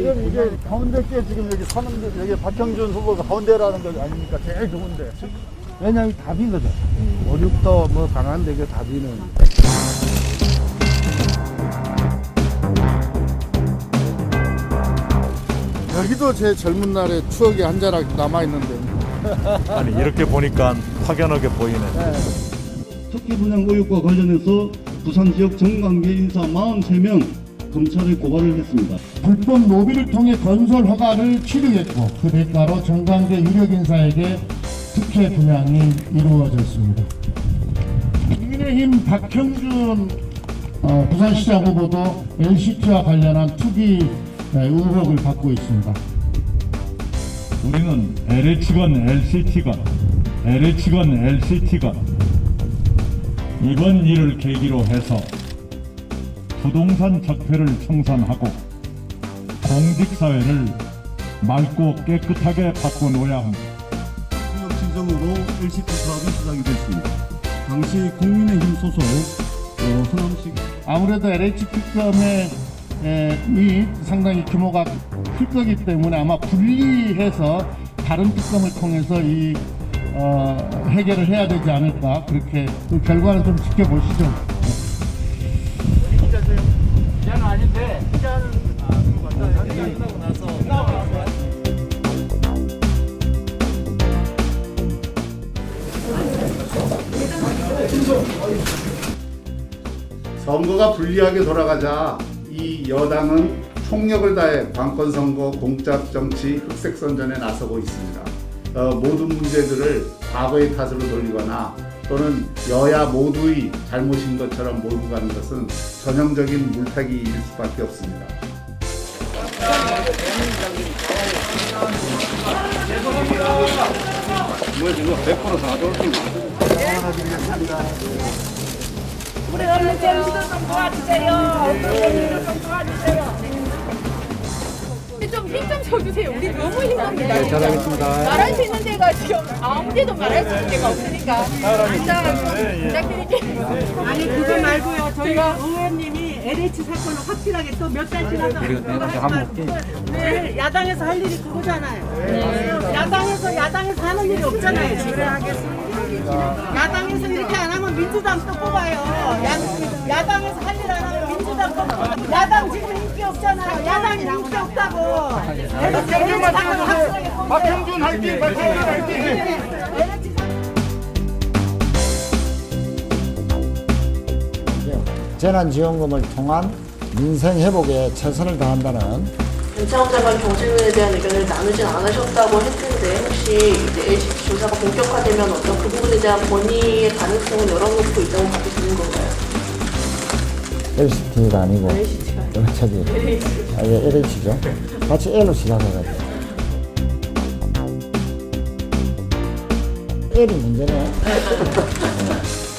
이게 가운데 게 지금 여기 사는데 여기 박형준 후보가 가운데라는 거 아닙니까? 제일 좋은데. 왜냐하면 답이거든. 5, 6도 뭐 강한데 그 답이는. 여기도 제 젊은 날의 추억이 한 자락 남아있는데. 아니 이렇게 보니까 확연하게 보이네. 특혜 분양 의혹과 관련해서 부산 지역 정관계 인사 43명 검찰에 고발을 했습니다. 불법 로비를 통해 건설 허가를 취득했고 그 대가로 정관계 유력 인사에게 특혜 분양이 이루어졌습니다. 국민의힘 박형준 어, 부산시장 후보도 LCT와 관련한 투기 네, 의혹을 받고 있습니다. 우리는 LH건 LCT건 LH건 LCT건 이번 일을 계기로 해서 부동산 적폐를 청산하고 공직사회를 맑고 깨끗하게 바꿔놓아야 합니다. 지역 지정으로 LCT 사업이 시작이 됐습니다. 당시 국민의힘 소속 어, 서남시 아무래도 LH 특검의 에, 이 상당히 규모가 클 거기 때문에 아마 분리해서 다른 특검을 통해서 이 어, 해결을 해야 되지 않을까 그렇게 그 결과는 좀 지켜보시죠. 선거가 불리하게 돌아가자 이 여당은 총력을 다해 관권 선거, 공작 정치, 흑색 선전에 나서고 있습니다. 어, 모든 문제들을 과거의 탓으로 돌리거나 또는 여야 모두의 잘못인 것처럼 몰고 가는 것은 전형적인 물타기일 수밖에 없습니다. 우리 정신을 좀 도와주세요. 얼른 좀 도와주세요. 좀힘좀 줘주세요. 우리 너무 힘듭니다. 네, 잘하겠습니다. 말할 수 있는 데가 지금 아무 데도 말할 수 있는 데가 없으니까. 자, 좀 부탁드릴게요. 아니 그거 말고요. 저희가 의원님이 LH 사건을 확실하게 또 몇 달 지나서 그거 하지 말고 네, 야당에서 할 일이 그거잖아요. 야당에서 야당에서 하는 일이 없잖아요. 지금. 야당에서 이렇게 안 하면 민주당 또 뽑아요. 야, 야당에서 할 일 안 하면 민주당 뽑아. 야당 지금 없잖아요. 야당이 인기 없다고. 박형준 화이팅! 박형준 화이팅! 재난지원금을 통한 민생 회복에 최선을 다한다는 차원장관 경질문에 대한 의견을 나누진 않으셨다고 했는데 혹시 이제 LCT 조사가 본격화되면 어떤 그 부분에 대한 건의의 가능성을 열어놓고 있다고 봐도 되는 건가요? LCT가 아니고 LCT 저기 아, 예, LH죠. 같이 L로 시작해가지고 L이 문제네. 네.